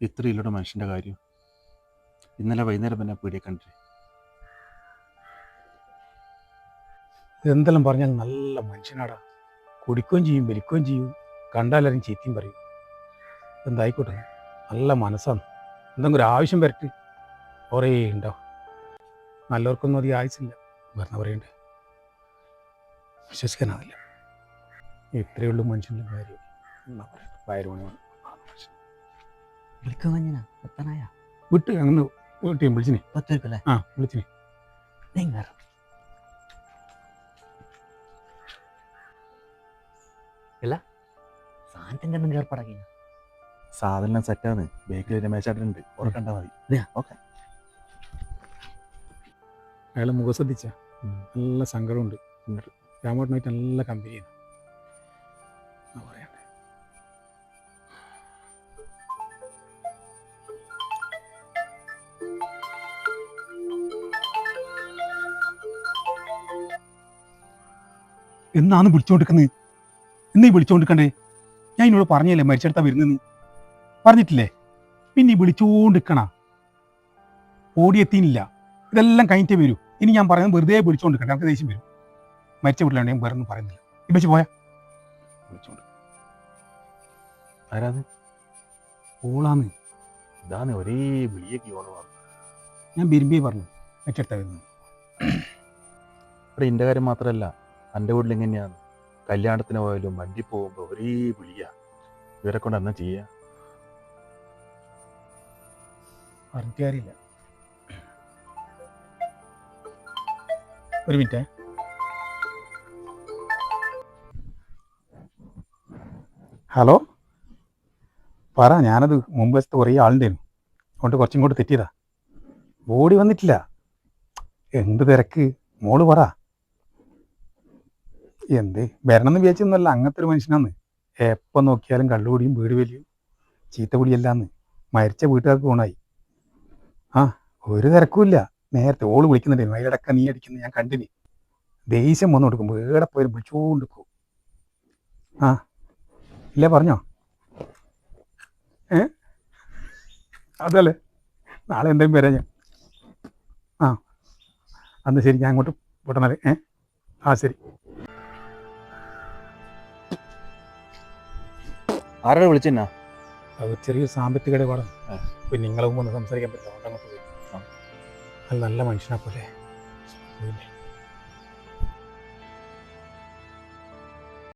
ഇത്ര ഇല്ലയുടെ മനുഷ്യന്റെ കാര്യം. ഇന്നലെ വൈകുന്നേരം പിന്നെ പീടിയെ കണ്ടിട്ട് എന്തെല്ലാം പറഞ്ഞാൽ നല്ല മനുഷ്യനാടാ. കുടിക്കുകയും ചെയ്യും വലിക്കുകയും ചെയ്യും. കണ്ടാലും ചീത്തയും പറയും. എന്തായിക്കോട്ടെ നല്ല മനസ്സാണ്. എന്തെങ്കിലും ഒരു ആവശ്യം വരട്ട്. കുറേ ഉണ്ടോ? നല്ലവർക്കൊന്നും അധികം ആയുസില്ല വരണ പറയണ്ടേ? വിശ്വസിക്കാനാവില്ല. ഇത്രയേ മനുഷ്യന്റെ കാര്യം. എന്നാ വയറുമണിയാണ് എത്താനായ വിട്ട് അങ്ങ് വീട്ടിൽ വിളിച്ചിനെ. ആ വിളിച്ചിനെ. നിങ്ങൾ അല്ല സാധനത്തിന്റെ എന്തെങ്കിലും ഏർപ്പാടാക്കി സാധനം സെറ്റാണ്. ബേക്കിൽ രമേശാട്ടുണ്ട് ഉറക്കണ്ട മതി? ഓക്കെ. അയാളെ മുഖം ശ്രദ്ധിച്ച? നല്ല സങ്കടമുണ്ട്. ഉണ്ട്. രാമോട്ടനായിട്ട് നല്ല കമ്പനിയാണ് എന്നാ എന്നാണ് വിളിച്ചോണ്ടിരിക്കുന്നത്? എന്നീ വിളിച്ചോണ്ടിരിക്കണ്ടേ? ഞാൻ എന്നോട് പറഞ്ഞല്ലേ മരിച്ചെടുത്താ വരുന്നെന്ന്? പറഞ്ഞിട്ടില്ലേ? പിന്നെ വിളിച്ചോണ്ടിരിക്കണ. ഓടിയെത്തിയില്ല ഇതെല്ലാം കഴിഞ്ഞിട്ടേ വരൂ. ഇനി ഞാൻ പറയുന്നത് വെറുതെ വിളിച്ചോണ്ടിരിക്കണ്ട. നമുക്ക് ദേഷ്യം വരും. മരിച്ച വീട്ടിലാണ് ഞാൻ വേറെ ഒന്നും പറയുന്നില്ല ഇപ്പച്ച് പോയാ? വിളിച്ചോണ്ട് ആരാത്? ഓളാന്ന്. ഇതാണ് ഒരേ വിളിയൊക്കെ ഓൾ പറഞ്ഞു. ഞാൻ ബിരുമ്പി പറഞ്ഞു. മരിച്ചെടുത്താ വരുന്നത് എന്റെ കാര്യം മാത്രമല്ല എന്റെ വീട്ടിൽ എങ്ങനെയാണ് കല്യാണത്തിന് പോയാലും വണ്ടി പോകുമ്പോൾ ഒരേ വിളിയാ. ഇവരെ കൊണ്ട് എന്നാ ചെയ്യാ? പറഞ്ഞിട്ട് ഒരു മിനിറ്റ്. ഹലോ? പറ ഞാനത് മുമ്പ് വെച്ചത് കുറേ ആളുണ്ടായിരുന്നു. അതുകൊണ്ട് കുറച്ചും കൂടെ തെറ്റിയതാ. ബോഡി വന്നിട്ടില്ല. എന്ത് തിരക്ക്? മോൾ പറ. എന്ത്? വരണമെന്ന് വിചാരിച്ചൊന്നുമല്ല. അങ്ങനത്തെ ഒരു മനുഷ്യനാന്ന്. എപ്പം നോക്കിയാലും കള്ളുകൂടിയും വീട് വലിയും ചീത്ത കുടിയല്ലാന്ന്. മരിച്ച വീട്ടുകാർക്ക് ഗുണമായി. ആ ഒരു തിരക്കുമില്ല. നേരത്തെ ഓൾ വിളിക്കുന്നുണ്ടായിരുന്നു അതിലിടക്ക നീ അടിക്കുന്ന. ഞാൻ കണ്ടിന്. ദേഷ്യം വന്നു കൊടുക്കുമ്പോൾ ഏടെ വിളിച്ചുകൊണ്ട് പോകും ആ ഇല്ല പറഞ്ഞോ? ഏ? അതല്ലേ? നാളെ എന്തെങ്കിലും വരാം ഞാൻ. ആ അന്ന് ശരി. ഞാൻ അങ്ങോട്ട് പൊട്ടണേ ഏ? ആ ശരി. ആരാണ് വിളിച്ചെന്നാ? അത് ചെറിയ സാമ്പത്തിക ഇടപാടാണ്. പിന്നെ നിങ്ങളെ ഒന്ന് സംസാരിക്കാൻ പറ്റില്ല. അങ്ങോട്ട് പോയി. അത് നല്ല മനുഷ്യനെ പോലെ.